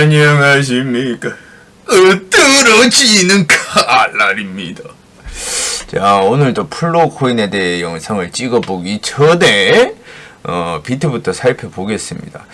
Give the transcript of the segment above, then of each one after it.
안녕하십니까. 엎드러지는 칼날입니다. 자, 오늘도 플로우 코인에 대해 영상을 찍어보기 전에, 어, 비트부터 살펴보겠습니다.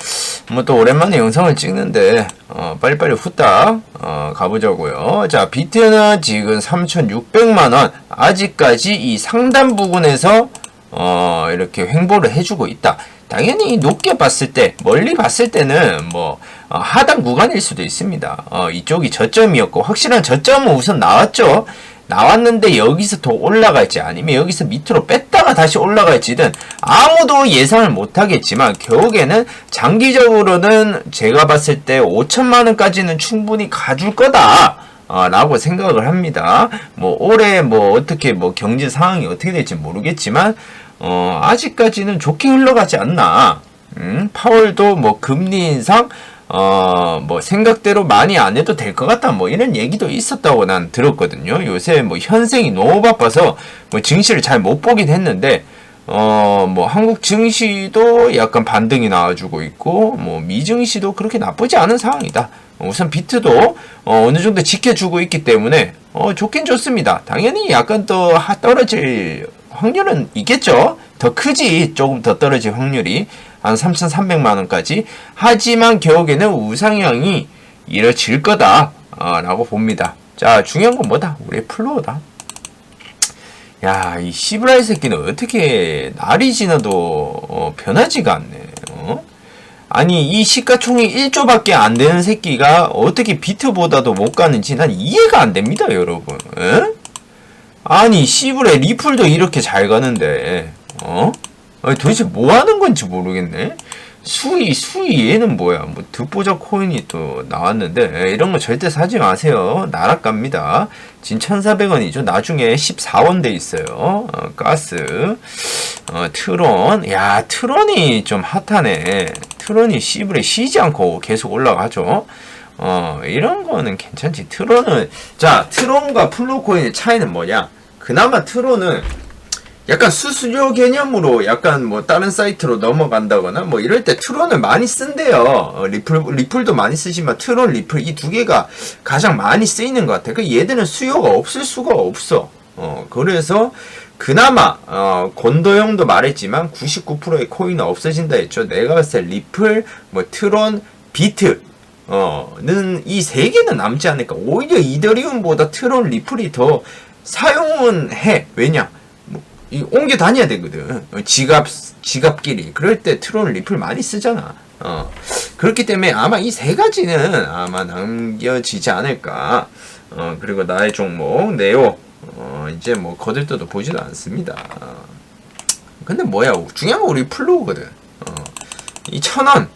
뭐 또 오랜만에 영상을 찍는데, 어, 빨리빨리 후딱, 어, 가보자고요. 자, 비트는 지금 3,600만원. 아직까지 이 상단 부분에서, 어, 이렇게 횡보를 해주고 있다. 당연히 높게 봤을 때, 멀리 봤을 때는 뭐, 어, 하단 구간일 수도 있습니다. 어, 이쪽이 저점이었고, 확실한 저점은 우선 나왔죠. 나왔는데 여기서 더 올라갈지 아니면 여기서 밑으로 뺐다가 다시 올라갈지는 아무도 예상을 못하겠지만 결국에는 장기적으로는 제가 봤을 때 5천만 원까지는 충분히 가줄 거다. 어, 라고 생각을 합니다. 뭐 올해 뭐 어떻게 뭐 경제 상황이 어떻게 될지 모르겠지만 어, 아직까지는 좋게 흘러가지 않나. 음, 파월도 뭐 금리 인상 어, 뭐, 생각대로 많이 안 해도 될 것 같다. 뭐, 이런 얘기도 있었다고 난 들었거든요. 요새 뭐, 현생이 너무 바빠서, 뭐, 증시를 잘 못 보긴 했는데, 어, 뭐, 한국 증시도 약간 반등이 나와주고 있고, 뭐, 미증시도 그렇게 나쁘지 않은 상황이다. 우선 비트도, 어, 어느 정도 지켜주고 있기 때문에, 어, 좋긴 좋습니다. 당연히 약간 또 떨어질 확률은 있겠죠? 더 크지, 조금 더 떨어질 확률이. 한 3,300만 원까지. 하지만 결국에는 우상향이 이뤄질 거다. 어, 라고 봅니다. 자, 중요한 건 뭐다? 우리 플로어다. 야, 이 시브라이 새끼는 어떻게 날이 지나도 어, 변하지가 않네. 어? 아니, 이 시가총이 1조밖에 안 되는 새끼가 어떻게 비트보다도 못 가는지 난 이해가 안 됩니다, 여러분. 에? 아니, 시브레 리플도 이렇게 잘 가는데, 어? 아니, 도대체 뭐 하는 건지 모르겠네. 수위, 수위 얘는 뭐야? 뭐, 듣보자 코인이 또 나왔는데, 에, 이런 거 절대 사지 마세요. 나락갑니다. 지금 1,400원이죠. 나중에 14원 돼 있어요. 어, 가스. 어, 트론. 야, 트론이 좀 핫하네. 트론이 시브레 쉬지 않고 계속 올라가죠. 어, 이런 거는 괜찮지. 트론은, 자, 트론과 플로코인의 차이는 뭐냐? 그나마 트론은 약간 수수료 개념으로 약간 뭐 다른 사이트로 넘어간다거나 뭐 이럴 때 트론을 많이 쓴대요. 어, 리플, 리플도 많이 쓰지만 트론, 리플 이 두 개가 가장 많이 쓰이는 것 같아. 그 얘들은 수요가 없을 수가 없어. 어, 그래서 그나마 어, 권도형도 말했지만 99%의 코인은 없어진다 했죠. 내가 봤을 때 리플, 뭐 트론, 비트 어는 이 세 개는 남지 않을까. 오히려 이더리움보다 트론, 리플이 더 사용은 해. 왜냐? 이 옮겨 다녀야 되거든. 어, 지갑 지갑끼리. 그럴 때 트론 리플 많이 쓰잖아. 어. 그렇기 때문에 아마 이 세 가지는 아마 남겨지지 않을까. 어, 그리고 나의 종목 네오. 어, 이제 뭐 거들떠도 보지도 않습니다. 어. 근데 뭐야? 중요한 건 우리 플로우거든. 어. 이 천원,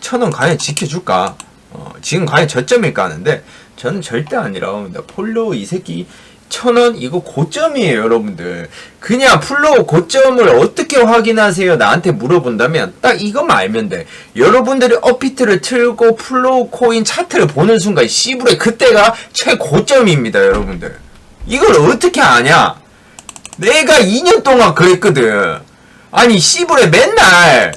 천원 과연 지켜줄까? 어, 지금 과연 저점일까 하는데 저는 절대 아니라고 봅니다. 폴로 이 새끼 천원? 이거 고점이에요 여러분들. 그냥 플로우 고점을 어떻게 확인하세요? 나한테 물어본다면 딱 이것만 알면 돼. 여러분들이 어피트를 틀고 플로우 코인 차트를 보는 순간 시불의 그때가 최고점입니다 여러분들. 이걸 어떻게 아냐? 내가 2년 동안 그랬거든. 아니 시불에 맨날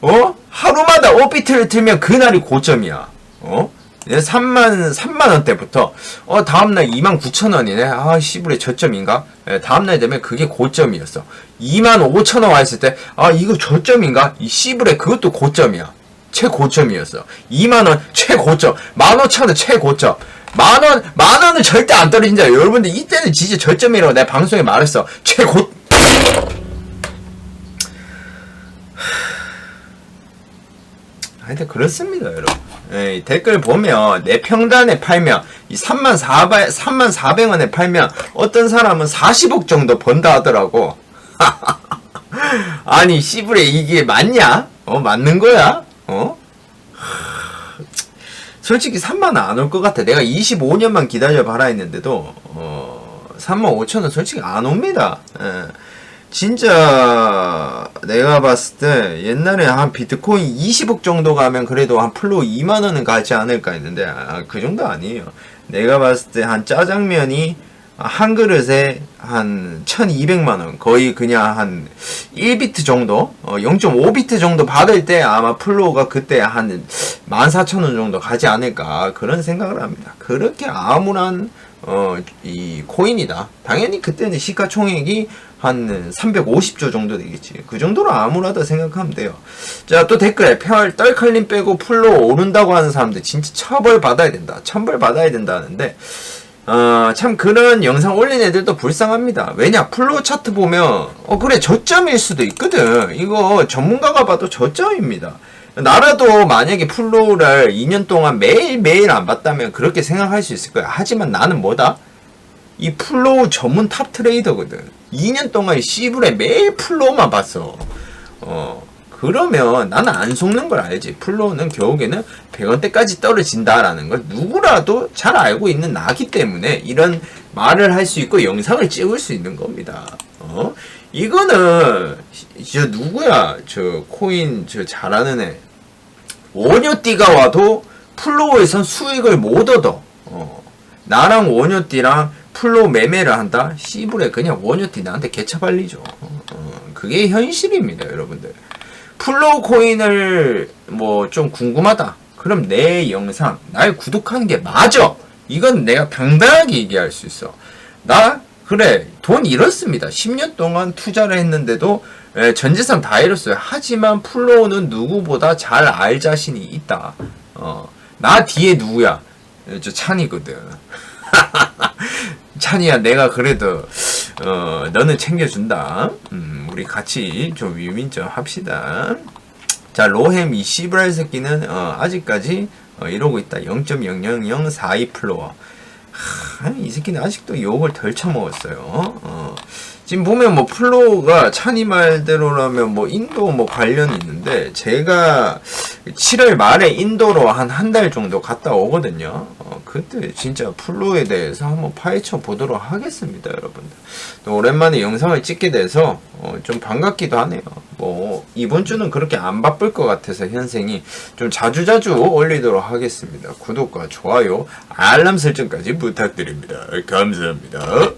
어? 하루마다 어피트를 틀면 그날이 고점이야. 어? 3만 3만 원대부터 어 다음날 2만 9천 원이네. 아 씨부레 저점인가? 예, 다음날 되면 그게 고점이었어. 2만 5천 원 왔을 때 아 이거 저점인가? 이 씨부레 그것도 고점이야. 최고점이었어. 2만 원 최고점. 1만 5천 원 최고점. 만 원, 만 원은 절대 안 떨어진다. 여러분들 이때는 진짜 저점이라고 내가 방송에 말했어. 최고 하여튼 그렇습니다, 여러분. 에이, 댓글 보면 내 평단에 팔면 이 3만 400, 3만 400원에 팔면 어떤 사람은 40억 정도 번다 하더라고. 아니 씨부레 이게 맞냐? 어 맞는 거야? 어? 솔직히 3만 원 안 올 것 같아. 내가 25년만 기다려 봐라 했는데도 어 3만 5천 원 솔직히 안 옵니다. 에. 진짜 내가 봤을 때 옛날에 한 비트코인 20억 정도 가면 그래도 한 플로 2만 원은 가지 않을까 했는데 아, 그 정도 아니에요. 내가 봤을 때 한 짜장면이 한 그릇에 한 1200만 원 거의 그냥 한 1비트 정도 어, 0.5비트 정도 받을 때 아마 플로우가 그때 한 14,000원 정도 가지 않을까 그런 생각을 합니다. 그렇게 암울한 어, 이 코인이다. 당연히 그때는 시가총액이 한 350조 정도 되겠지. 그 정도로 암울하다 생각하면 돼요. 자, 또 댓글에 페알 떨칼림 빼고 풀로 오른다고 하는 사람들 진짜 처벌 받아야 된다. 천벌 받아야 된다 하는데 어, 참 그런 영상 올린 애들도 불쌍합니다. 왜냐? 플로우 차트 보면 어 그래 저점일 수도 있거든. 이거 전문가가 봐도 저점입니다. 나라도 만약에 플로우를 2년 동안 매일매일 안 봤다면 그렇게 생각할 수 있을 거야. 하지만 나는 뭐다? 이 플로우 전문 탑 트레이더거든. 2년 동안 시불에 매일 플로우만 봤어. 어, 그러면 나는 안 속는 걸 알지. 플로우는 결국에는 100원대까지 떨어진다라는 걸 누구라도 잘 알고 있는 나기 때문에 이런 말을 할 수 있고 영상을 찍을 수 있는 겁니다. 어? 이거는 저 누구야? 저 코인 저 잘하는 애. 원효띠가 와도 플로우에선 수익을 못 얻어. 어. 나랑 원효띠랑 플로우 매매를 한다? 씨불에 그냥 원효띠 나한테 개처발리죠. 어, 어. 그게 현실입니다, 여러분들. 플로우 코인을 뭐 좀 궁금하다. 그럼 내 영상, 날 구독하는 게 맞아. 이건 내가 당당하게 얘기할 수 있어. 나 그래 돈 잃었습니다. 10년 동안 투자를 했는데도 에, 전 재산 다 잃었어요. 하지만 플로우는 누구보다 잘 알 자신이 있다. 어, 나 뒤에 누구야? 에, 저 찬이거든. 찬이야, 내가 그래도 어, 너는 챙겨준다. 음, 우리 같이 좀 위민 좀 합시다. 자, 로햄 이 시브랄 새끼는 어, 아직까지 어, 이러고 있다. 0.00042 플로어. 하, 이 새끼는 아직도 욕을 덜 처먹었어요. 어. 지금 보면 뭐 플로우가 찬이 말대로라면 뭐 인도 뭐 관련이 있는데 제가 7월 말에 인도로 한 한 달 정도 갔다 오거든요. 어, 그때 진짜 플로우에 대해서 한번 파헤쳐 보도록 하겠습니다, 여러분들. 또 오랜만에 영상을 찍게 돼서 어, 좀 반갑기도 하네요. 뭐 이번 주는 그렇게 안 바쁠 것 같아서 현생이 좀 자주자주 올리도록 하겠습니다. 구독과 좋아요, 알람 설정까지 부탁드립니다. 감사합니다.